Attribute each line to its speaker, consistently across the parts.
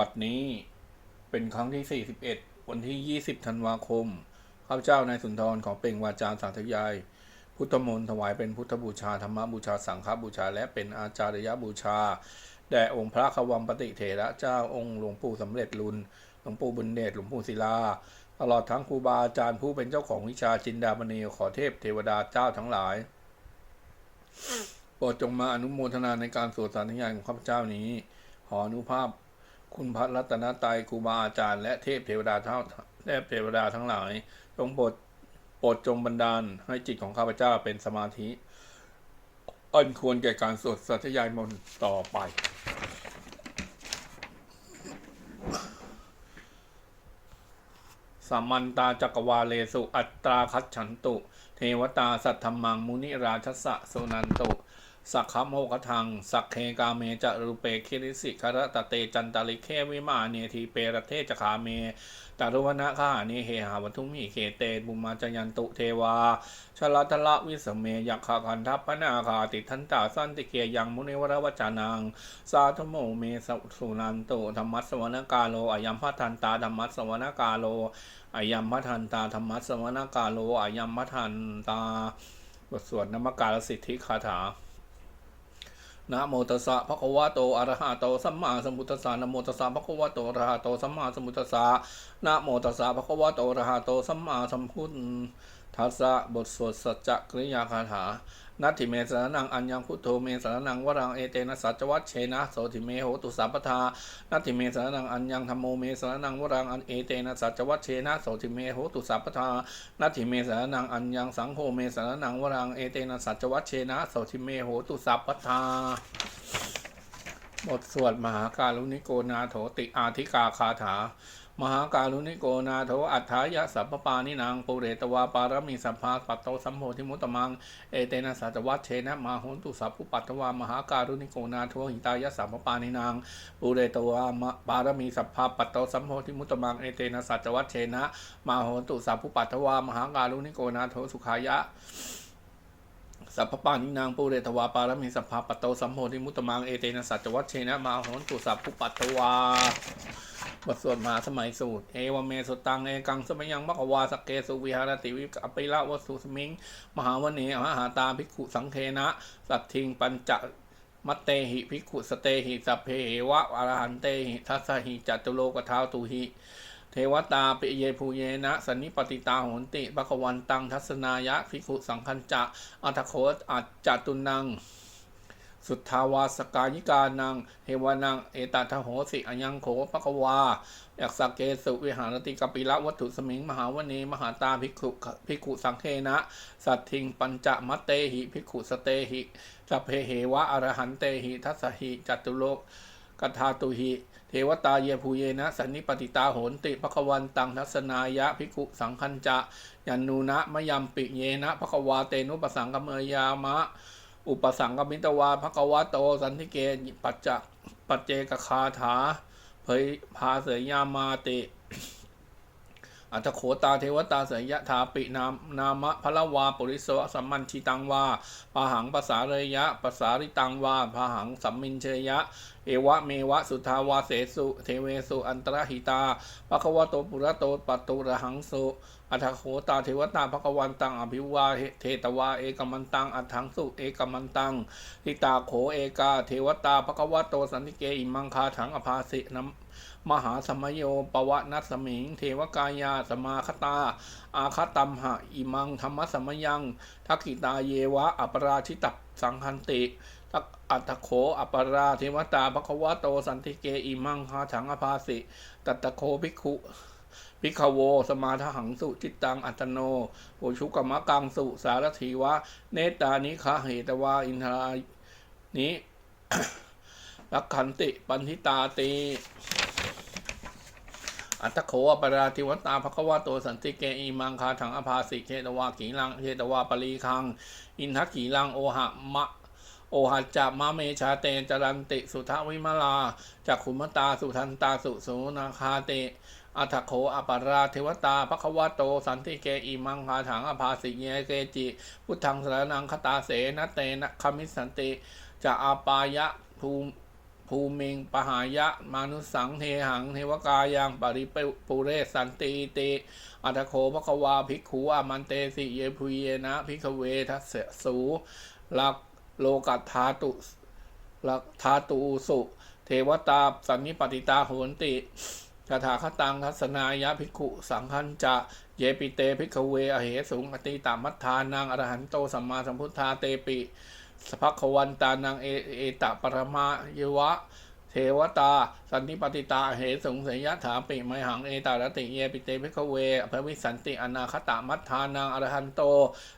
Speaker 1: บัดนี้ เป็นครั้งที่ 41 วันที่ 20 ธันวาคม ข้าพเจ้านายสุนทรขอเปล่งวาจาสาธยาย พุทธมนต์ถวายเป็นพุทธบูชาธรรมบูชาสังฆบูชา และเป็นอาจารยบูชา แด่องค์พระขวัมปติเถระเจ้าองค์หลวงปู่สำเร็จลุนหลวงปู่บุญเดชหลวงปู่ศิลา ตลอดทั้งครูบาอาจารย์ผู้เป็นเจ้าของวิชาจินดามณีขอเทพเทวดาเจ้าทั้งหลายโปรดจงมาอนุโมทนาในการสวดสาธยายของข้าพเจ้านี้ ขออนุภาพ คุณพระรัตนตรัยครูบาอาจารย์และเทพเทวดาเท่าเทพเทวดาทั้งหลาย จงโปรดโปรดจงบันดาลให้จิตของข้าพเจ้าเป็นสมาธิ อันควรแก่การสวดสัตยายมนต์ต่อไป สามันตาจักรวาเลสุอัตราคัจฉันตุ เทวตาสัทธมังมุนิราชสสะโสนันตุ สักขโมกทัง สักเคกาเมจะรูเปคิริสิคารตะเตจันตาลิเควิมาเนทีเปรเทจคาเมตารุวนะข้าเนเฮหาวัทุมิเคเตบุมาจยันตุเทวาชลทละวิสเมยักขคันทัพพนาคาติทันตาสันติเกยังมุนิวรวจานัง สาธุโมเมสุนันตุธรรมัสวนกาโลอายัมพัทันตาธรรมัสวนกาโลอายัมพัทันตาธรรมัสวนกาโลอายัมพัทันตาบทสวดนมการสิทธิคาถา นะโมตัสสะภะคะวะโตอะระหะโตสัมมาสัมพุทธัสสะนะโมตัสสะภะคะวะโตอะระหะโตสัมมาสัมพุทธัสสะนะโมตัสสะภะคะวะโตอะระหะโตสัมมาสัมพุทธัสสะบทสวดสัจจกริยาคาถา นัตถิเมสรนังอัญญังพุทโธเมสรนังวรังเอเตนะสัจวัชเชนะโสติเมโหตุสัพพทานัตถิเมสรนังอัญญังธรรมโมเมสรนังวรังอันเอเตนะสัจวัชเชนะโสติเมโหตุสัพพทานัตถิเมสรนังอัญญังสังโฆเมสรนังวรังเอเตนะสัจวัชเชนะโสติเมโหตุสัพพทาบทสวดมหาการุณิโกนาโถติอาธิกาคาถา มหาการุณิโกนาโถอัฏฐายะสัพพปานินางปุเรตวาปารมีสัพพาปัตโตสัมโพธิมุตตมังเอเตนะสัจวัตเชนะมาโหนตุสัพพุปัตตวามหาการุณิโกนาโถหิตายะสัพพปานินางปุเรตวามะปารมีสัพพาปัตโตสัมโพธิมุตตมังเอเตนะสัจวัตเชนะมาโหนตุสัพพุปัตตวามหาการุณิโกนาโถสุขายะ สัพพปานินางปุเรตวาปารมีสัพพาปัตโตสัมโพธิมุตตมังเอเตนะสัจวัชเชนะมาโหนตุสัพพุปัตตวาบทสวดมหาสมัยสูตร เอวเมสุตัง เอกังสมยังมะกวาสเกสุวิหารติวิกอปิละวสุสมิง มหาวเนมหาตาภิกขุสังเคนะ สัตทิงปัญจมัตเตหิภิกขุสเตหิสัพเพเหวะอรหันเตหิทัสสหิจัตุโลกทาวตุหิ เทวตาปิเยภูเยนะ สันนิปติตาโหนติภควันตังทัศนายะภิกขุสังคัญจะอัตโคตอัจจตุนัง สุทธาวาสกายิกานังเทวานัง เอตทโหสิอัญังโขภควายักษเกสุวิหารติกปิละวัตถุสมิง มหาวเนมหาตาภิกขุภิกขุสังเคนะ สัตทิงปัญจมัตเตหิภิกขุสเตหิสัพเพเหวะอรหันเตหิทัสหิจัตุโลกกทาตุหิ เทวตาเยภูเยนะ สันนิปติตาโหนติภควันตังทัศนายะภิกขุสังคัญจะยันนูนะมะยัมปิเยนะภควาเตนุปสังกเมยามะ อุปสังกมิตวาภควะโตสันทิเกปัจจปัจเจกคาถาเผยพาเสยยามาติ อัตโขตาเทวตาเสยยะถาปินามนามะพละวาปุริสวะสัมมันชิตังวาปาหังภาษาเรยะภาษาริตังวาปาหังสัมมินเชยะ เอวะเมวะสุทาวาเสสุ เทเวสุอันตรหิตาปะควะโตปุระโตปัตตุระหังสุ อัตโขตาเทวตาภควันตังอภิวาเทตวาเอกมันตังอัฏฐังสุเอกมันตังทิตาโขเอกา เทวตาภควะโตสันติเกอิมังคาถังอภาสินมหาสมโยปวะนัสมิง เทวกายาสมาคตา อาคตัมหะอิมังธรรมสมยังทักขิตาเยวะ อัปราชิตับสังคันติทักอัตโขอัปราเทวตาภควะโตสันติเกอิมังคาถังอภาสิ ตัตตโคภิกขุ พิกขโว สมาทหังสุจิตตังอัตโนโอชุกมะกังสุสารถีวะ เนตานิคาเหตวาอินทรานิรักขันติปันทิตาติอัตโขอปราทิวัตตาภควะโตสันติเกอีมังคาถังอภาสิเชตวาขีลังเชตวาปรีคัง อินทขีลังโอหะมะโอหัจจะมะเมชาเตจรันติสุทวิมลาจักขุมตาสุทันตาสุโสนาคาเต อัตโขอปาราเทวตาภควโต สันติเกอิมังคาถังอภาสิเยเกจิ พุทธังสรนังคตาเสนเตนะคมิสันติจะอาปายะภูภูมิงปหายะมานุสังเทหังเทวกายังปริปุเรสันติติอัตโคภควาภิกขุอามันเตสิเยพุเยนะภิกเวทัสเสสูลักโลกัตถาตุลักธาตุสุ เทวตาสันนิปติตาโหนติ คาถาคตังทัศนายะภิกขุสังคันจะเยปิเตภิกขเวอเหสุงอติตามัทธานังอรหันโตสัมมาสัมพุทธาเตปิสภควันตานังเอเอตปรมายวะ เทวตา สันนิปติตาเหสุงเสยยะถาปิไมหังเอตารติเยปิเตภิกขเวอภวิสันติอนาคตามัทธานังอรหันโต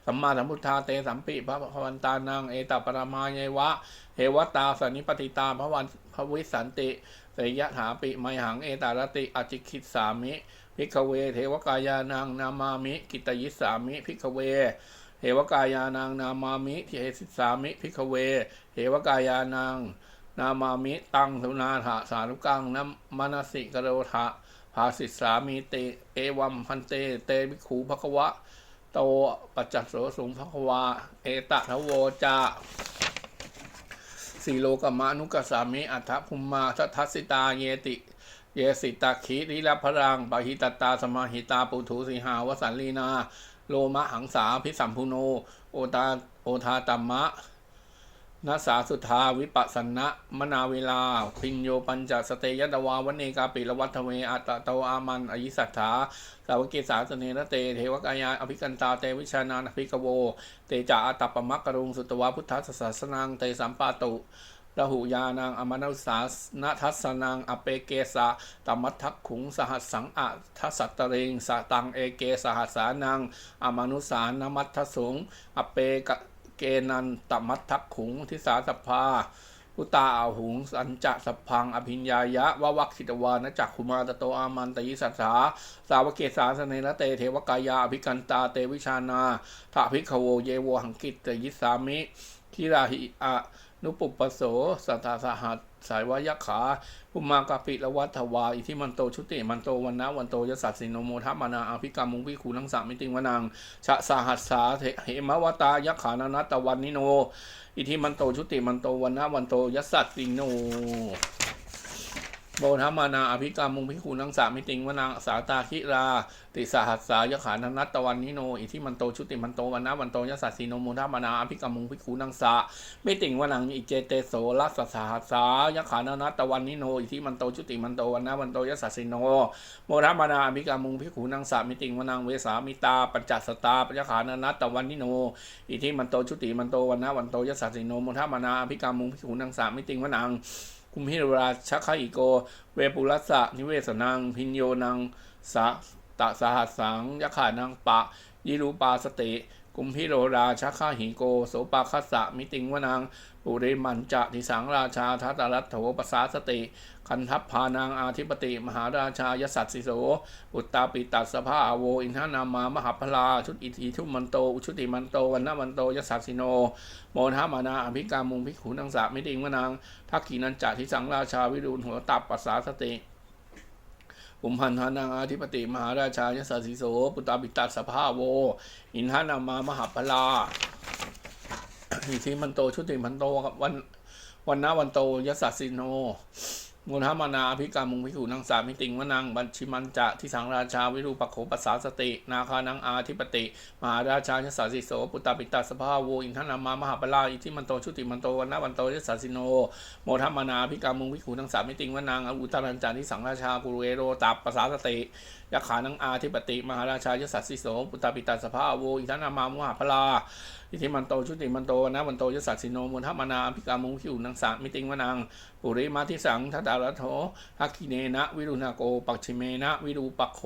Speaker 1: สัมมาสัมพุทธาเตสัมปิพระพวันตานังเอตปรมายวะ เทวตาสันนิปติตาพระวันพระวิสันติ เสยยะถาปิไมหังเอตารติอจิคิดสามิพิกเว เทวกายานังนามามิกิตยิสามิพิกเวเทวกายานังนามามิเทสิสามิพิกเวเทวกายานังนามามิตังสุนาถะสารุกังนัมมนสิกโรทะภาสิสามิเตเอวัมพันเตเตวิขูภควะ โตปัจจโสสุงภควา เอตะทะโวจา สีโลกมานุกสามิอัฏฐภูมมาทัทธสิตาเยติ เยสิตาขีริลพรังปะหิตตาสมาหิตาปุถุสีหาวสันลีนา โลมะหังสาพิสัมพุโน โอตาโอทาตัมมะ นัสสาสุธาวิปัสสนะมนาเวลา พิญโยปัญจสเตยตวาวันเนกาปิละวัฏเวอัตะโตอามันอยิสัทธาสาวกิสาสเนรเตเทวกายาอภิกันตาเตวิชานานอภิกโว เตจาอัตตปมักกรุงสุตวาพุทธศาสนังเตสัมปาตุระหุยานังอมนุสาสนทัสนังอเปเกสะตัมมัทักขุงสหัสสังอะทัสัตเริงสตังเอเกสหัสสานังอมนุสานมัททสุงอเปกะ เกนันตมัททักขุงทิสาสภาอุตาอาหุง สัญจะสพพัง อภิญญายะวะวักขิตวานจักขุมาตโตอามันตยิสัสสา สาวกเกสาสเนระเตเทวกายาอภิกันตาเตวิชานาทาภิกขโวเยวหังกิตยิสามิคิราหิอะนุปุปปโสสัทธาสหัสสายวายขา ภูมากาปิละวัฏวา อิทิมันโตชุติมันโตวันนะวันโตยสัสสิโนโมทัมานาอภิกรรมุงวิคูนังสามิติงวนังชะสาหัสสาเหมวตายขานานัตตวันนิโน อิทิมันโตชุติมันโตวันนะวันโตยสัสสิโน โบธรรมานาอภิกรรมมุงพิคูนังสามิติงวนังสาตาคิรา ติสหัสสายขานานัตตวันนิโน อิทิมันโตชุติมันโตวันนะวันโตยสัสสิโนโมทัมมานาอภิกรรมมุงพิคูนังสาไม่ติ่งวนังอิเจเตโสรัสสาหัสสายขานานัตตวันนิโน อิทิมันโตชุติมันโตวันนะวันโตยสัสสิโนโมทัมมานาอภิกรรมมุงพิคูนังสามิติงวนังเวสามิตาปัญจสตาปัญจขานานัตตวันนิโน อิทิมันโตชุติมันโตวันนะวันโตยสัสสิโนโมทัมมานาอภิกรรมุงพิคูนังสามิติงวนัง คุมพิรราชักขอิโก เวปุรัสสะนิเวสนัง พินโยนังสะตะสหัสสังยะขานังปะยิรูปาสติ กุมพิโรราชักขหิโก โสปาคัสสะมิติงวนังปุริมันจะทิสังราชาทัตตรัตโถปสาสติ คันทัพพานางอาธิปติ มหาราชายสัตสิโสอุตตาปิตัสสภาโว อินทนามามหาพลา ชุดอิทิทุมันโตอุชุติมันโตวันนมันโตยสัสสิโน โมทามานาอภิกามุงพิกขุนังสะมิติงวนังทักขีนันจะทิสังราชาวิรุณหัวตับปสาสติ อุมพันธานังอาธิปติมหาราชายสัสสิโสปุตตาบิตัสสภาโว อินทนามามหาพลาอิทิมันโตชุติมันโตครับวันวันนาวันโตยสสสิโน มุทามานาอภิกามุงพิขุนังสามิติงวนัง บัญชิมันจะที่สังราชาวิรูปโขปัสสาสติ นาคานังอาธิปติ มหาราชาชสาสิโสปุตตาปิตาสภาโวอินทนามามหาปลาอิทิมันโตชุติมันโตวันนาวันโตยสาสิโนโมทัมมานาภิกามุงพิขุนังสามิติงวนังอุตรัญจานิสังราชากุเรโรตับปัสสาสติ ยขานังอาธิปติ มหาราชายสสสิโสปุตตาปิตาสภาโวอินทนามามหาปลาอิทิมันโตชุติมันโตนะวันโตยสสสิโนมุทัมมานาอภิกามุงพิขุนังสามิติงวนังปุริมาทิสังทัตตารัตโถทักขิเนนะ วิรุณาโกปักชิเมนะ วิรูปักโข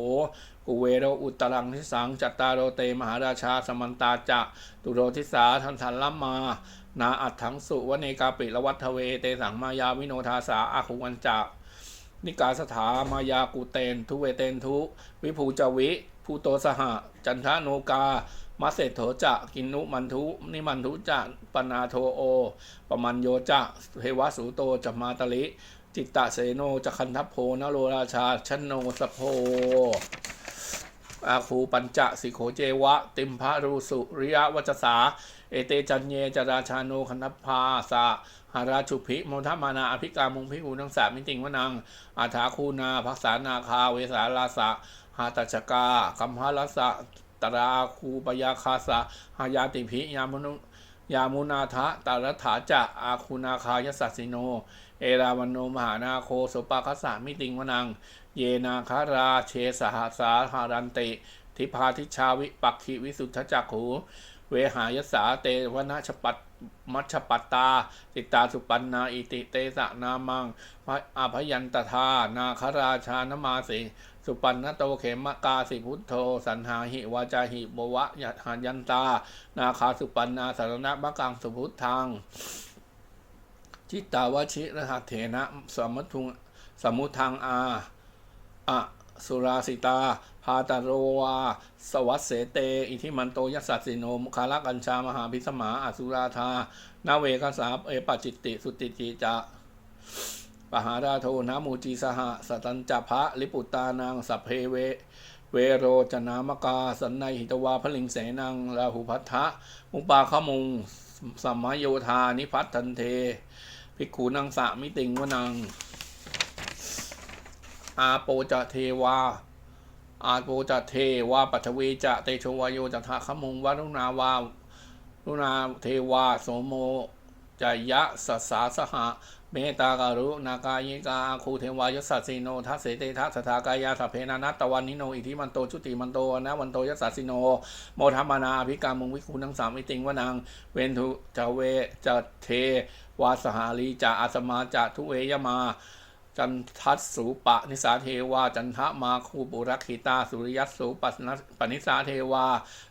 Speaker 1: กุเวโรอุตรังทิสังจัตตารโรเตมหาราชาสมันตาจะตุโรทิสาทันทันลัมมานาอัตถังสุวเนกาปิละวัฏเวเตสังมายาวิโนทาสาอาคุวันจะ นิกาสถามายากุเตน ทุเวเตนทุ วิภูจวิ ภูโตสหะ จันทโนกามาเศรษโถจะกินุมันทุ นิมันทุจะปนาโทโอ ปมัญโยจะเทวสูโตจะมาตลิ จิตตะเสโนจะคันทัพโพนโรราชาชนโนสโพอาคูปัญจะสิโขเจวะ ติมพะรูสุริยวัจสา เอเตจันเยจราชาโนคณพาสา หาราชุพิโมทมานาอภิกามุงพิกูนังสามิติงวนังอาถาคูนาภักษานาคา เวสาลาสะหาตัชกากัมหาลสะตราคูปยาคาสะหายาติพิยามุนุยามุนาทะตารัฐาจะอาคูนาคายสัสสิโน เอราวันโนมหานาโคสุปาคสามิติงวนัง เยนาคาราเชสหสาหารันติ ทิพาทิชาวิปักขิวิสุทธจักขูเวหายสาเตวนาชปัต มัชปัตตา ติตาสุปันนา อิติเตสะนามังพระอภยันตทานาคราชานมาสิสุปันนโตเขมกาสิพุทโธ สันหาหิวาจาหิบวะยะหันยันตา นาคาสุปันนาสารณะมะกังสุพุทธังจิตตาวชิรหัเถนะสมุทุงสมุทังอาอะ สุราสิตา พาตโรวา สวัสเสเต อิทิมันโตยัสสสสิโนมุคาลกัญชามหาพิสมาอสุราธานาเวกสาเอปจิตติ สุติจิจะปหาราโทนามูจีสหะสตัญจพระลิปุตานางสัพเพเว เวโรจนามกา สันในหิตวาพลิงเสนังลาหุพัทธะมุปาขมุงสัมมโยธานิพัตทันเท ภิกขุนังสะมิติงวนัง อาโปจะเทวา อาโปจะเทวาปัทวีจะเตโชวโยจะทาขมุงวรุณาวารุณาเทวาโสโมจะยะสัสสาสหะเมตาการุนากายิกาอาคูเทวายสัสสิโนทัสเสเตทัสสากายาสพเพนานัตตวันนิโนอิทิมันโตชุติมันโตนะวันโตยสัสสิโน โมทัมมานาอภิกามุงวิคูนังสามวิติงวนังเวนทุจเวจะเทวาสหาลีจะอาสมาจะทุเวยมา จันทัสสูปะนิสาเทวา จันทะมาคูปุรักขิตา สุริยัสสูปัสนปนิสาเทวา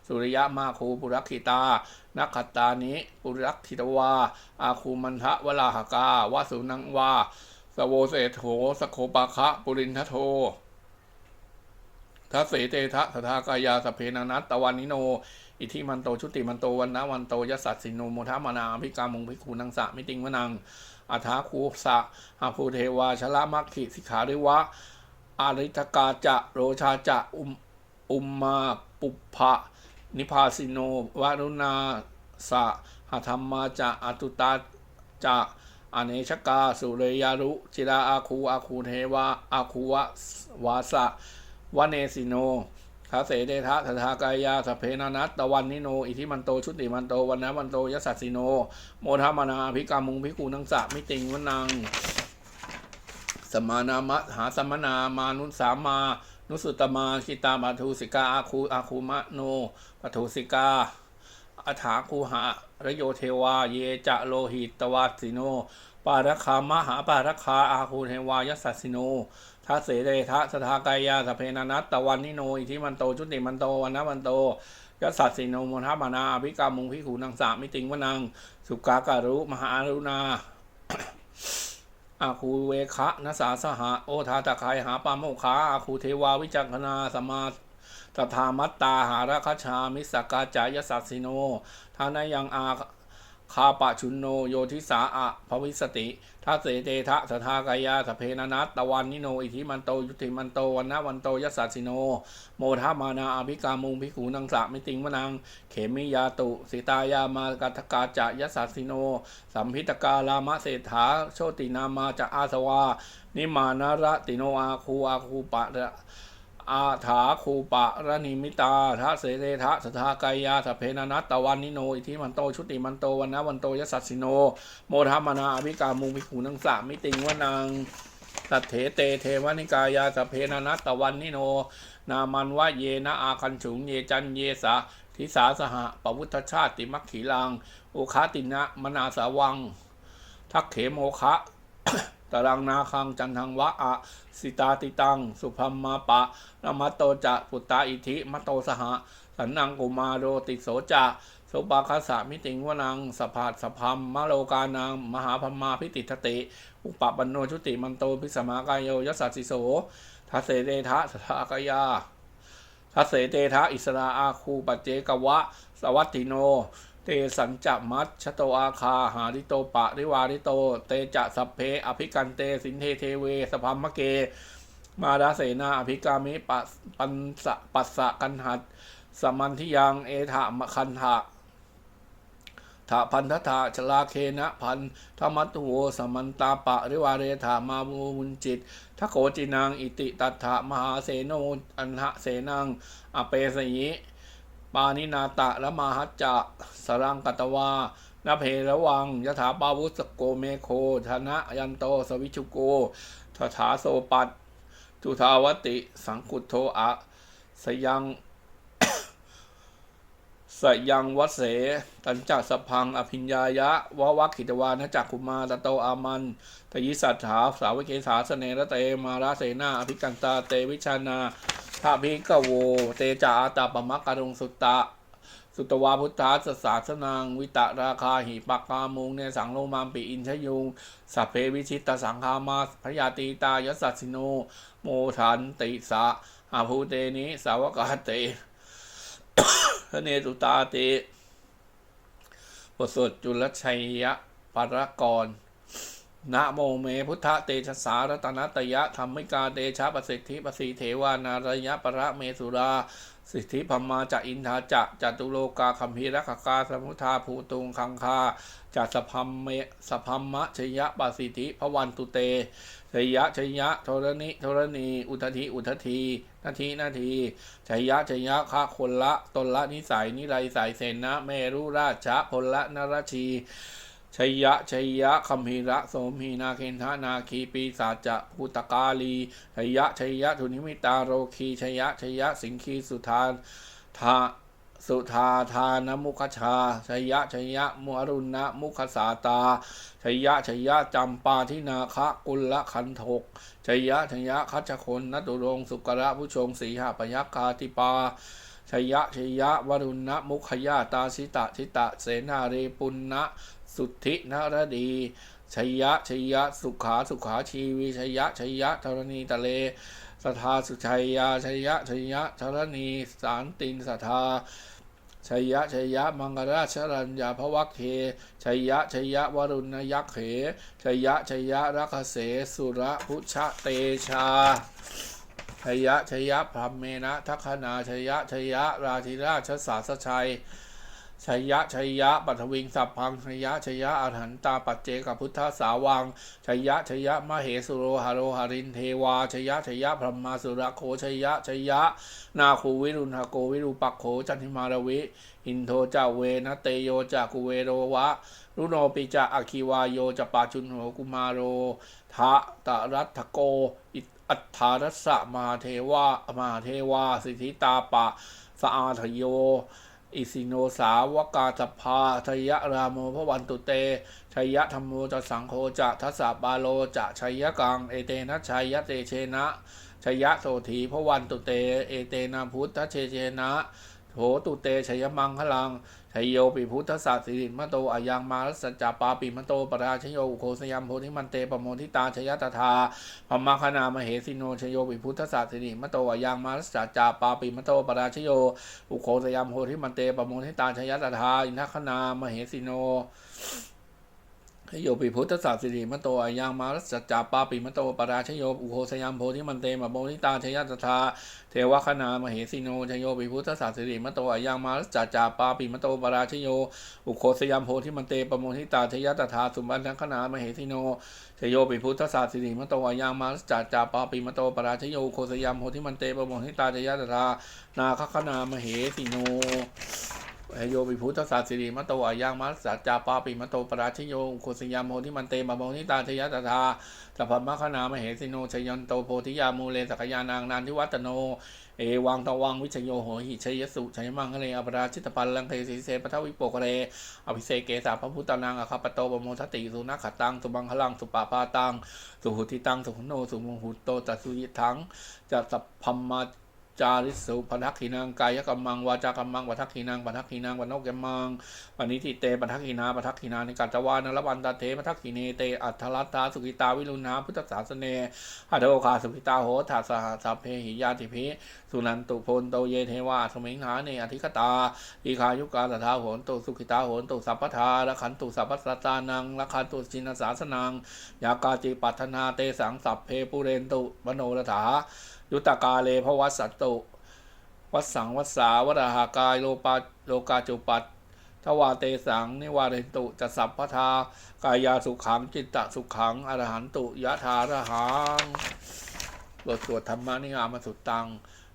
Speaker 1: สุริยะมาคูปุรักขิตานักขตานิปุรักขิตวา อาคูมันทะวลาหกาวาสุนังวา สโวเสโถสโคปาคะปุรินทโททัสเสเตทะสทากายาสเพนานัตตวันนิโน อิทิมันโตชุติมันโตวันนะวันโตยัสสัสสินโนโมทามานาภิกามุงภิกขุนังสะมิติงวนัง อัฐาคูสะหาภูเทวาชละมัคคิสิขาริวะ อาริทกาจะโรชาจะอุมอุมมาปุพพะนิพาสิโนวารุณาสะหธรรมาจะอตุตาจะอเนชกาสุเรยารุจิราอาคูอาคูเทวาอาคูวะวาสะวเนสิโน ทัสเสเดทะทถากายาสเพนานัตตะวันนิโน อิทิมันโตชุติมันโตวันนะวันโตยัสสัสสิโน โมทามานาภิกามุงภิกขุนังสะมิติงวนัง สมานามะหาสมนามานุสามานุสุตมาคิตาปัทุสิกาอาคูอาคูมะโนปัทุสิกาอัฐาคูหะระโยเทวา เยจะโลหิตตวัสสิโน ปารคามหาปารคาอาคูเทวายัสสัสสิโน ทัสเสเดทะสทากายาสเพนานัตตะวันนิโนอิทิมันโตชุติมันโตวันนะวันโตยัสสัสสิโนโมทามานาอภิกามุงพิขูนังสามิติงวนัง สุกาการุมหารุณาอาคูเวคะนสาสหะโอทาตะคายหาปาโมคาอาคูเทวาวิจักขณาสมาตถามัตตาหาราคชามิสกาจายสัสสิโนทานายังอา คาปะชุนโนโยทิสาอะภวิสติทัเสเตทะสทากายาสเพนานัตตะวันนิโน อิทิมันโต ยุติมันโตวันนะวันโตยัสสัสิโน โมทามานาอภิกามุงพิขูนังสะมิติงวนัง เขมิยาตุ สิตายามากัตกาจะยัสสัสิโน สัมพิตกาลามะเศรษฐาโชตินามาจะอาสวา นิมานระติโนอาคูอาคูปะระ อาถาคูปะระนิมิตาทะเสเรทะสทากายาสพเพนานัตตวันนิโน อิทิมันโตชุติมันโตวันนะวันโตยสสัสสิโน โมทามนาอภิกามุงพิขูนังสะมิติงวนังตัดเถเตเทวนิกายาสพเพนานัตตวันนิโน นามันวะเยนะอาคันฉุงเยจันเยสะทิสาสหะปวุฒชาติมัคขีลังโอคาตินะมนาสาวัง ทักเขโมคะตรังนาคังจันทังวะอะ สิตาติตัง สุพัมมาปะนมัตโตจะปุตตาอิทิมัตโตสหะ สันนังกุมาโรติโสจะโสปาคาสามิติงวนังสภาสพัมมะโลกานัง มหาพมาพิติทติ อุปปันโนชุติมันโตพิสมากายโยยสัสสิโสทัสเสเดทะสทากยาทัสเสเตทะอิสราอาคูปัจเจกวะ สวัตติโน เตสัญจะมัชชโตอาคาหาริโตปะริวาริโต เตจะสัพเพ อภิกันเตสินเทเทเวสพัมมะเก มาดาเสนาอภิกามิปัสปันสะปัสสะกันหัดสมันทิยังเอถามคันทะถาพันธถาชลาเคนะพันธมัตโวสมันตาปะริวาเรถามาบูมุนจิตทโกจินังอิติตัถะมหาเสโนอันหะเสนังอเปสยิ ปานินาตะและมาหัจจะสรังกตวานาเพระวังยถาปาวุสโกเมโคธนะยันโตสวิชุโกทถาโสปัตจุทาวติ สังกุโทอะสยัง สยังวัเส ตัญจัสพัง อภิญญายะวะวัคขิตวานจักขุมาตโตอามันตยิสัทธาสาวเกสาสเนระเตมาราเสนาอภิกันตาเตวิชานาทาภิกโว เตจาอาตาปมักการุงสุตตะ สุตวาพุทธาสสาสนาง วิตะราคาหิปักกามุงเนสังโลมามปิอินชยุงสัพเพวิชิตตสังคามาพยาตีตายสัสสิโน โมทันติสะอาภูเตนิสาวกาเต พระเนตุตาเตบทสวดจุลชัยยะปรกรนะโมเมพุทธเตชะสารตนตยะธรรมิกาเตชะประสิทธิปสีเทวานารยะประเมสุรา สิทธิพมาจะอินทาจะจตุโลกาคัมภีรคกกาสมุทาภูตุงคังคาจัสพัมเมสพัมมะชยะปาสิทธิพวันตุเตชยะชยะโทรณิโทรณี อุทธิอุทธีนาทีนาทีชยะชยะคะคนละตนละนิสัยนิไรสายเสนะเมรุราชะพลละนรชี ชยะชยะคัมภีระโสมหีนาเคนทานาคีปีศาจจะภูตกาลีชยะชยะทุนิมิตาโรคีชยะชยะสิงคีสุทาทาสุธาทานมุขชาชยะชยะมุอรุณะมุขสาตาชยะชยะจำปาทินาคะกุลละคันทกชยะชยะคัจฉคนนตุรงสุกระผู้ชงสีหปยักคาติปาชยะชยะวรุณะมุขยาตาชิตะชิตะ เสนาเรปุณณะ สุทธินรดีชยะชยะสุขาสุขาชีวีชยะชยะธรณีตะเลสทธาสุชัยยาชยยะชยยะธรณีสารตินสทธาชยยะชยยะมังกราชรัญญาภวัคเคชยยะชยยะวรุณยักษ์เขชยยะชยยะรักเสสุระพุชะเตชาชยยะชยยะพรมเมนะทัคนาชยยะชยยะราธิราชสาสชัย ชัยยะชัยยะปัทวิงสัพพังชัยยะชัยยะอรหันตาปัจเจกพุทธสาวังชัยยะชัยยะมเหสุโรหโรหรินเทวาชัยยะชัยยะพรหมาสุรโคชัยยะชัยยะ นาคูวิรุณหโกวิรูปักโขจันทิมารวิอินโทจาเวนะเตโยจากุเวโรวะรุโนปิจาอคิวายโยจะปาจุนโหกุมารโรทะตะรัตโกอิอัฏฐารัสสะมาเทวามาเทวาสิทธิตาปะสะอาทโย อิสิโนสาวกาสภาทยะรามโมพระวันตุเตชัยะธรรมโมจะสังโฆจะทัสสะบาโลจะชัยะกังเอเตนะชัยะเตเชนะชัยะโสถีพระวันตุเต เอเตนะพุทธเชเชนะโหตุเตชัยมังคลัง ชัยโยปิพุทธสัสสิริมโตอายังมารัสจจาปาปิมโตปราชโยอุโคสยามโพธิมันเตปโมทิตาชยตถาพมมาคณามเหสิโนชโยปิพุทธศาสนิมโตอายังมาลสจาปาปิมโตปราชโยอุโคสยามโพธิมันเตปโมทิตาชยตถาอินทคณามเหสิโน ชโยปิพุทธศาสนิมโตอายังมาสสจาปาปิมโตปราชโยอุโคสยามโพธิมันเตปโมทิตาชยตถาเทวคณามเหสิโนชโยปิพุทธศาสนิมโตอายังมาสสาจาปาปิมโตปราชโยอุโคสยามโพธิมันเตปโมทิตาชยตถาสุบันทัคณามเหสิโนชโยปิพุทธศาสนิมโตอายังมาสจัจจาปาปิมโตปราชโยโคสยามโหทิมันเตปโมหิตาจยตถานาคคณามเหสิโน ชโยปิพุทธศาสนิมัตโตอายังมาสจัจจาปาปิมัตโตปราชิโยโคสยามโหทิมันเตปโมหิตาจยตถาสัพพมคณามเหสิโนชยันโตโพธิยามูเลสักยานางนานทิวัตโน เอวังตวังวิชโยโหหิชยสุชยมังคะเลอปราชิตปัลลังเคสีเสปทวิปโปกเรอภิเศเกสาพระพุทธนางอคาปโตปโมทติสุนัขขตังสุบังคลังสุปาปาตังสุหุติตังสุขุโนสุโมหุตโตจัสสุยิทังจะสัพพมา จาริสุปทักขินังกายกรรมังวาจากรรมังปทักขินังปทักขินังวันโนกรรมังปณิทิเตปทักขินาปทักขินาในกัจวานรวันตาเทปทักขิเนเตอัทรัตตาสุกิตาวิรุณาพุทธศาสเนหัตโอคาสุกิตาโหทัสสหสัพเพหิยาติภิสุนันตุพนโตเยเทวาสมิงหาเนอธิคตาอีคายุกาตถาโหนตุสุขิตาโหนตุสัพพทาละขันตุสัพพสัตตานังละขันตุจินสาสนังยากาจิปัฒนาเตสังสัพเพปุเรนตุมโนรถา ยุตตกาเลภวัสสัตตุวัสสังวัสสาวราหากายโลปาโลกาจุปัตทวาเตสังนิวาเรนตุจะสัพพทากายาสุขังจิตตสุขังอรหันตุยะธาระหังบทสวดธรรมนิยามสุตตัง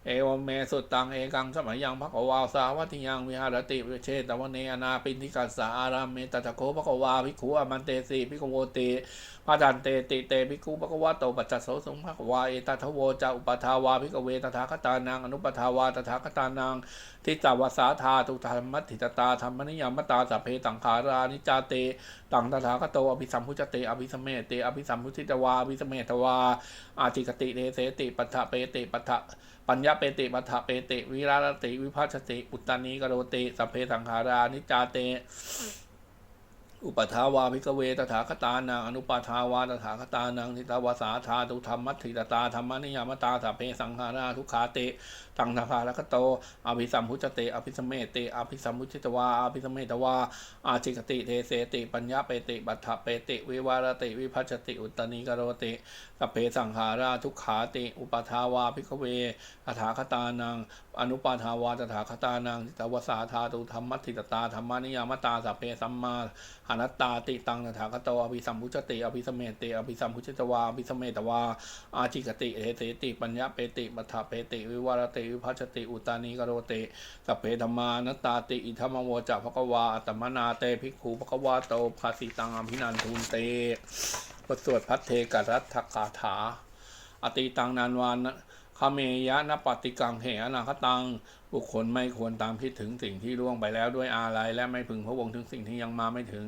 Speaker 1: เอวเมสุตตังเอกังสมัยยังพระกวาสาวัติยังวิหารติวิเชตวันเนอนาปินทิกัสสาอารามเมตตะโคพระกวาภิกขุอมันเตสีภิกโวติพระจันเตติเตภิกขุพระกวาโตปัจจโสสงพระกวาเอตทโวจะอุปทาวาภิกเวตถาคตานังอนุปทาวาตถาคตานังทิจาวสาธาตุธรรมติตตาธรรมนิยมตาสัพเพตังขารานิจาเตตังตถาคโตอภิสัมพุจเตอภิสเมเตอภิสัมพุทิตวาอภิสเมตวาอาจิกติเตเสติปัฏฐเปติปัฏฐ ปัญญาเปติปัฏฐเปติ วิรารติ วิภัชติ อุตตานีกโรติสัพเพสังขารานิจจาเต อุปทาวาภิกเวตถาคตานังอนุปทาวาตถาคตานังทิตวาสาธาตุธรรมัตถิตตาธรรมนิยามตาสัพเพสังขาราทุกขาเตตังทภาลกโตอภิสัมพุจเตอภิสมเมเตอภิสัมพุจิตวาอภิสมเมตวาอาจิกติเทเสติปัญญาเปติบัตถเปติวิวารติวิพัชติอุตตนีกโรติสัเพสังขาราทุกขาติอุปทาวาภิกเวตถาคตานังอนุปาทาวาตถาคตานังทิตวสาธาตุธรรมัติตตาธรรมานิยามตาสัพเพสัมมาอนัตตาติตังตถาคโตอภิสัมพุจติอภิสมเมติอภิสัมพุจิตวาอภิสมเมตวาอาจิกติเทเสติปัญญาเปติบัตถเปติวิวารติวิพัชติอุตานีกโรติสัพเพธรรมานตตาติอิธรรมโวจาพกวาอัตมนาเตภิกขุภควาโตภาสิตังอภินันทุนเตบทสวดพัทเทกรัตถกาถา อติตังนานวาน เมยะนปฏิกังเหอนาคตัง บุคคลไม่ควรตามคิดถึงสิ่งที่ล่วงไปแล้วด้วยอาลัยและไม่พึงพะวงถึงสิ่งที่ยังมาไม่ถึง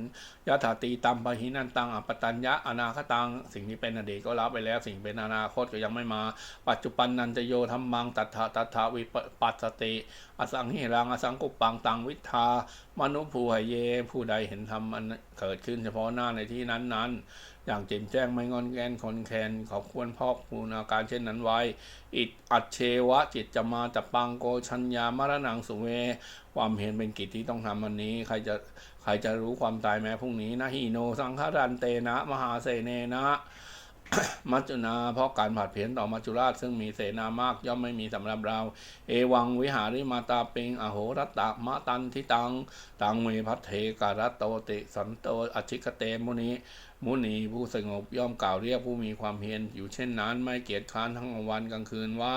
Speaker 1: ยะถาตีตัมปหินันตังอปตัญญะอนาคตัง สิ่งที่เป็นอดีตก็รับไปแล้ว สิ่งเป็นอนาคตก็ยังไม่มา ปัจจุบันนันจะโยธรรมังตัทธะตัทธะวิปัสสติอสังหิรังอสังกุปปังตังวิทามนุภูหเย ผู้ใดเห็นธรรมอันเกิดขึ้นเฉพาะหน้าในที่นั้นๆ อย่างเจนแจ้งไม่งอนแกนคนแคนขอควรพอกปูนาการเช่นนั้นไว้ อิดอัจเชวะจิตจะมาจะปังโกชัญญามรณังสุเว ความเห็นเป็นกิจที่ต้องทำวันนี้ ใครจะใครจะรู้ความตายแม้พรุ่งนี้นะฮีโนสังฆรันเตนะ มหาเสเนนะมัจจุนาเพราะการผัดเพี้ยนต่อมัจจุราชซึ่งมีเสนามากย่อมไม่มีสำหรับเรา เอวังวิหาริมาตาปิง อโหรัตตะมะตันทิตัง ตังเมพัทเทการัตโตติ สันโตอชิกเตมุนี มุนีผู้สงบย่อมกล่าวเรียกผู้มีความเพียรอยู่เช่นนั้นไม่เกียจค้านทั้งกลางวันกลางคืนว่า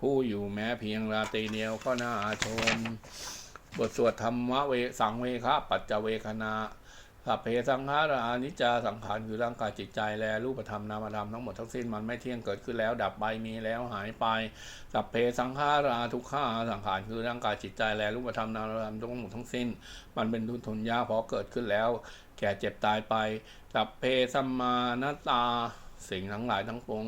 Speaker 1: ผู้อยู่แม้เพียงราตรีเดียวก็น่าชม บทสวดธรรมะเวสังเวคะปัจจเวคณาสัพเพสังขารานิจจาสังขารคือร่างกายจิตใจและรูปธรรมนามธรรมทั้งหมดทั้งสิ้นมันไม่เที่ยงเกิดขึ้นแล้ว ดับไปมีแล้วหายไปสัพเพสังขาราทุกขาสังขารคือร่างกายจิตใจและรูปธรรมนามธรรมทั้งหมดทั้งสิ้น มันเป็นทุนทนยาเพราะเกิดขึ้นแล้ว แก่เจ็บตายไปสัพเพสัมมานาตา สิ่งทั้งหลายทั้งปวง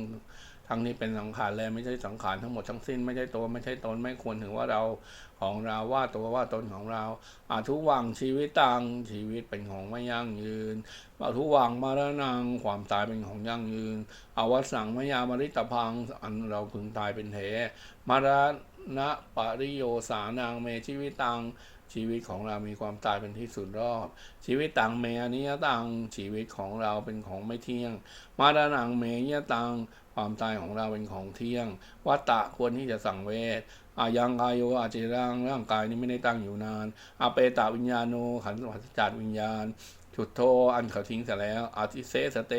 Speaker 1: ทั้งนี้เป็นสังขารแลไม่ใช่สังขารทั้งหมดทั้งสิ้นไม่ใช่ตัวไม่ใช่ตนไม่ควรถือว่าเราของเราว่าตัวว่าตนของเราอาทุวังชีวิตตังชีวิตเป็นของไม่ยั่งยืนอาทุวังมรณังความตายเป็นของยั่งยืนอวสังมยามริตพังอันเราพึงตายเป็นเถมรณะปริโยสานางเมชีวิตตัง ชีวิตของเรามีความตายเป็นที่สุดรอบ ชีวิตตังเมอนิยตัง ชีวิตของเราเป็นของไม่เที่ยง มารณังเมยตัง ความตายของเราเป็นของเที่ยง วัตตะควรที่จะสั่งเวทอายังกายโยอาจิรังร่างกายนี้ไม่ได้ตั้งอยู่นาน อาเปตาวิญญาโนขันธ์วัฏจัดวิญญาณฉุดโทอันเขาทิ้งเสร็จแล้วอาทิเซสเต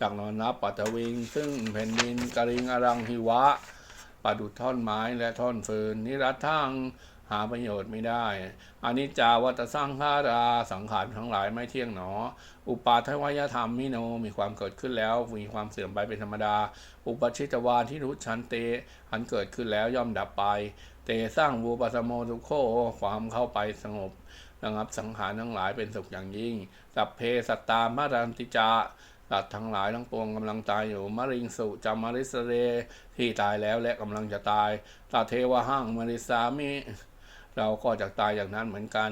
Speaker 1: จากนอนรับปัตตวิง ซึ่งแผ่นดินกริงอรังหิวะปะดุท่อนไม้และท่อนเฟืนนิรัตทัง หาประโยชน์ไม่ได้อนิจจาวัตสังขาราสังขารทั้งหลายไม่เที่ยงหนอ อุปาทวยธรรมมิโนมีความเกิดขึ้นแล้ว มีความเสื่อมไปเป็นธรรมดา อุปชิตวานที่รุชันเตอันเกิดขึ้นแล้วย่อมดับไป เตสร้างวูปสมโมทุโคความเข้าไปสงบระงับสังขารทั้งหลายเป็นสุขอย่างยิ่ง สัพเพสัตตามารันติจาสัตว์ทั้งหลายทั้งปวงกำลังตายอยู่มะริงสุจามาริสเรที่ตายแล้วและกำลังจะตายตาเทวหังมาริสามิ เราก็จะตายอย่างนั้นเหมือนกัน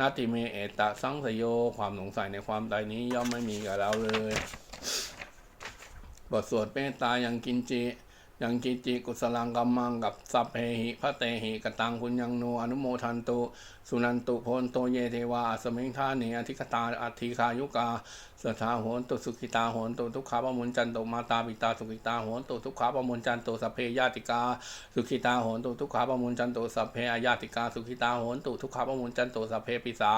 Speaker 1: นาติเมเอตะสังสโยความสงสัยในความตายนี้ย่อมไม่มีกับเราเลย บทสวดเมตตายังกินจิยังกินจิกุศลังกัมมังกับสัพเพหิพระเตหิกตังคุณยังโนอนุโมทันตุ สุนันตุโพนโตเยเทวา สมิงธาเนอธิคตาอัติคายุกาสถาโหนตุสุขิตาโหนตุทุกขาปมุนจันตุมาตาปิตาสุขิตาโหนตุทุกขาปมุนจันตุสัพเพญาติกา สุขิตาโหนตุทุกขาปมุนจันตุสัพเพอายาติกา สุขิตาโหนตุทุกขาปมุนจันตุสัพเพปิสา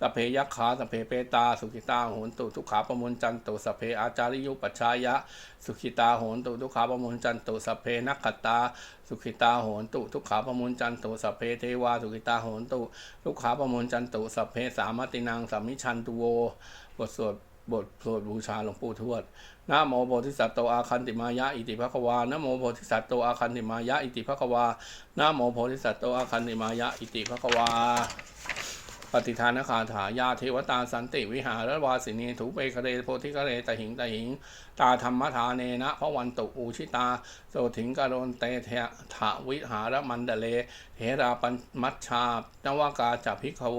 Speaker 1: สัพเพยักขาสัพเพเปตา สุขิตาโหนตุทุกขาปมุนจันตุสัพเพอาจาริยุปัชชายะ สุขิตาโหนตุทุกขาปมุนจันตุสัพเพนักขตาสุขิตาโหนตุ ทุกขาปมุนจันตุสัพเพเทวาสุขิตาโหนตุ ทุกขาปมุนจันตุสัพเพสามตินางสัมมิชันตุโวบทสวดบทสวดบูชาหลวงปู่ทวดนะโมโพธิสัตว์โตอาคันติมายะอิติภควานะโมโพธิสัตว์โตอาคันติมายะอิติภควานะโมโพธิสัตว์โตอาคันติมายะอิติภควา ปฏิทานคาถายาเทวตาสันติวิหารวาสินีถูเปคเรโพธิคะเรตหิงตหิง ตาธรรมทานเนนะพระวันตุอูชิตาโสถิงกโรนเตเทถาวิหารมันเดเลเทราปัญมัชชานวากาจัพิกโว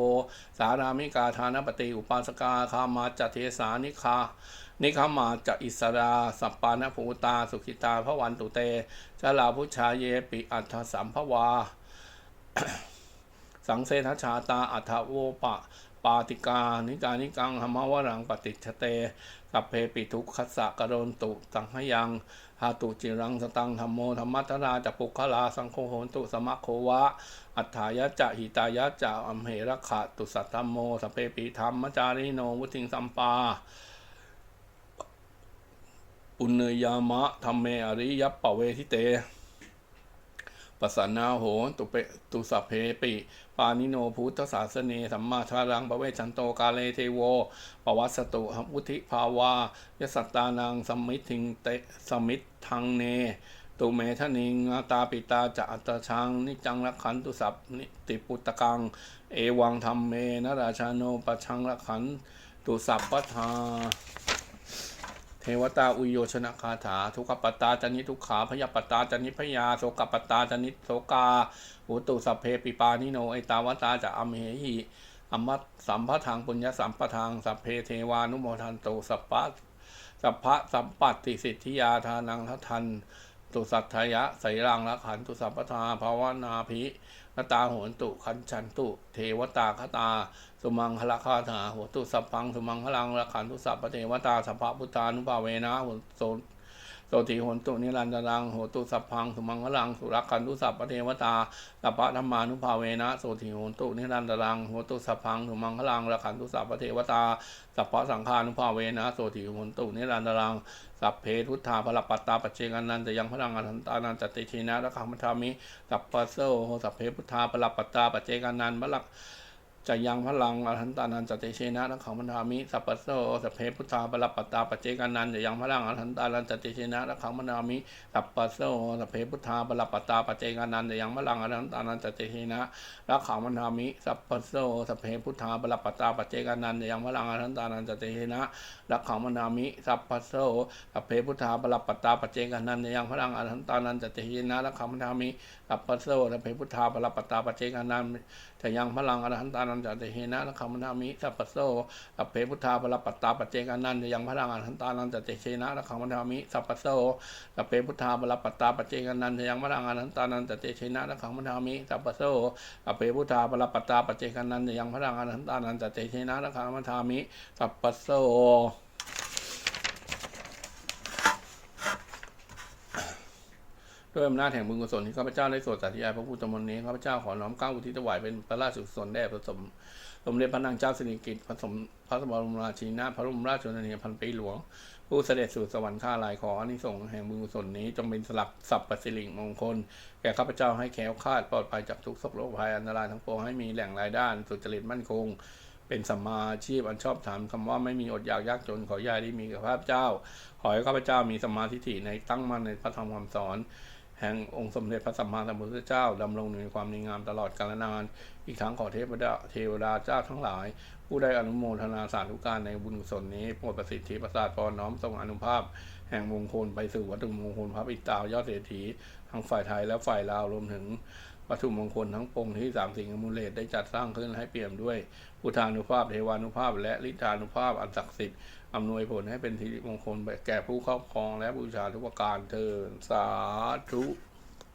Speaker 1: สารามิกาธานปฏิอุปาสกาคามาจเทสานิคานิคามาจะอิสราสัปปานภูตา สุขิตาพระวันตุเตชลาพุชาเยปิอัฏฐสัมภวา สังเสทชาตาอัฐโวปะ ปาติกา นิกานิกังหมาวรังปฏิชเตสัพเพปิทุกขัสสะกะโรนตุสังหยังหาตุจิรังสตังธรรมโมธรรมัตราจะปุคลาสังโฆโหนตุสมะโควะ อัฏฐายะจะหิตายะจะอัมเหระขะตุสัตธรรมโมสัพเพปิธรรมจาริโนวุติงสัมปาปุณเนยามะธรรมเมอริยปปะเวทิเต ปัสสนาโหตุเปตุสัพเพปิ ปานิโนพุทธศาสเนสัมมาทารังปะเวชันโตกาเลเทโวปวัสสตุหมุทิภาวายสัตตานังสมิทธิงเตสมิทธังเน ตุเมทนิงอาตาปิตาจะอัตชัง นิจังรักขันตุสัพนิติปุตตะกัง เอวังธรรมเมนราชาโนปชังรักขันตุสัพปทา เทวตาอุโยชนะคาถาทุกขปตาจนิทุกขาพยาปตาจนิพยาโสกปตาจนิโสกาหุตุสัพเพปิปานิโนไอตาวตาจะอมเหหิอมมัตสัมภทางปุญญสัมปทางสัพเพเทวานุโมทันตุสัพพะสัพพะสัมปัตติสิทธิยาทานังทัทันตุสัทธยะไสรังละขันตุสัพพทาภาวนาภิ นตาโหนตุคันชันตุ เทวตาคตา สุมังคละคาถาหัวตุสัพพัง สุมังคลังละขันตุสัพพเทวตาสัพพะพุทธานุภาเวนะหัวโส โสติโหนตุนิรันดรังโหตุสัพพังสุมังคลังสุรักขันตุสัพพเทวตาสัพพะธรรมานุภาเวนะโสติโหนตุนิรันดรังโหตุสัพพังสุมังคลังละขันตุสัพพเทวตาสัพพะสังฆานุภาเวนะโสติโหนตุนิรันดรังสัพเพทุตธาพลปัตตาปจเจกันนันจะยังพลังอนันตานันจติชีนะระคังมัธามิสัพพะโซสัพเพพุทธาพลปัตตาปจเจกันนันบลัก จะยังพลังอรหันตานันจติเชนะระคัมธามิสัพพโซสัพเพพุทธาพลปัตาปเจกันนันจะยังพลังอรหันตานันจติเชนะระคัมธามิสัพพโซสัพเพพุทธาพลปัตาปเจกันนันจะยังพลังอรหันตานันจติเชนะระคัมธามิสัพพโซสัพเพพุทธาพลปัตาปเจกันนันจะยังพลังอรหันตานันจติเชนะรักขังมนามิสัพพโสสัพเพพุทธาปรปตาปเจกันนันยังพลังอรหันตานันจติหินะรักขังมนามิสัพพโสสัพเพพุทธาปรปตาปเจกันนัน จะยังพลังอรหันตานันจติหินะรักขังมนามิสัพพะโสสัพเพพุทธาปรับปตตาปเจกันนันยังพลังอรหันตานันจติหินะรักขังมนามิสัพพะโสสัพเพพุทธาปรับปตตาปเจกันนันยังพลังอรหันตานันจติหินะรักขังมนามิสัพพะโสสัพเพพุทธาปรับปตตาปเจกันนันยังพลังอรหันตานันจติหินะรักขังมนามิสัพพะโส ด้วยอำนาจแห่งบุญกุศลที่ข้าพเจ้าได้สวดสาธยายพระพุทธมนต์นี้ข้าพเจ้าขอน้อมเก้าอุทิศถวายเป็นพระราชกุศลแด่พระสมสมเด็จพระนางเจ้าสิริกิติ์พระสมพระบรมราชินีนาพระบรมราชชนนีพันปีหลวง ผู้เสด็จสู่สวรรค์ข้าลายขออนิสงส์แห่งบุญกุศลนี้จงเป็นสลักสัพพสิริมงคล แก่ข้าพเจ้าให้แคล้วคาดปลอดภัยจากทุกโศกโรคภัยอันตรายทั้งปวงให้มีแหล่งรายได้สุจริตมั่นคงเป็นสัมมาชีพอันชอบธรรมคำว่าไม่มีอดอยากยากจนขอย่าได้มีกับข้าพเจ้า ขอให้ข้าพเจ้ามีสมมาธิฏฐิในตั้งมั่นในพระธรรมคำสอน แห่งองค์สมเด็จพระสัมมาสัมพุทธเจ้าดำรงอยู่ในความดีงามตลอดกาลนาน อีกทั้งขอเทพดาเทวดาเจ้าทั้งหลาย ผู้ได้อนุโมทนาสาธุการในบุญกุศลนี้โปรดประสิทธิประสาทพรน้อมทรงอนุภาพ แห่งมงคลไปสู่วัตถุมงคลพระปิตา ยอดเศรษฐีทั้งฝ่ายไทยและฝ่ายลาวรวมถึงวัตถุมงคลทั้งปวงที่สามสิ่งอมูลเลตได้จัดสร้างขึ้นให้เปี่ยมด้วยพุทธานุภาพเทวานุภาพ และฤทธานุภาพอันศักดิ์สิทธิ์ อำนวยผลให้เป็นทิริมงคลแก่ผู้ครอบครองและบูชาทุกประการเทินสาธุ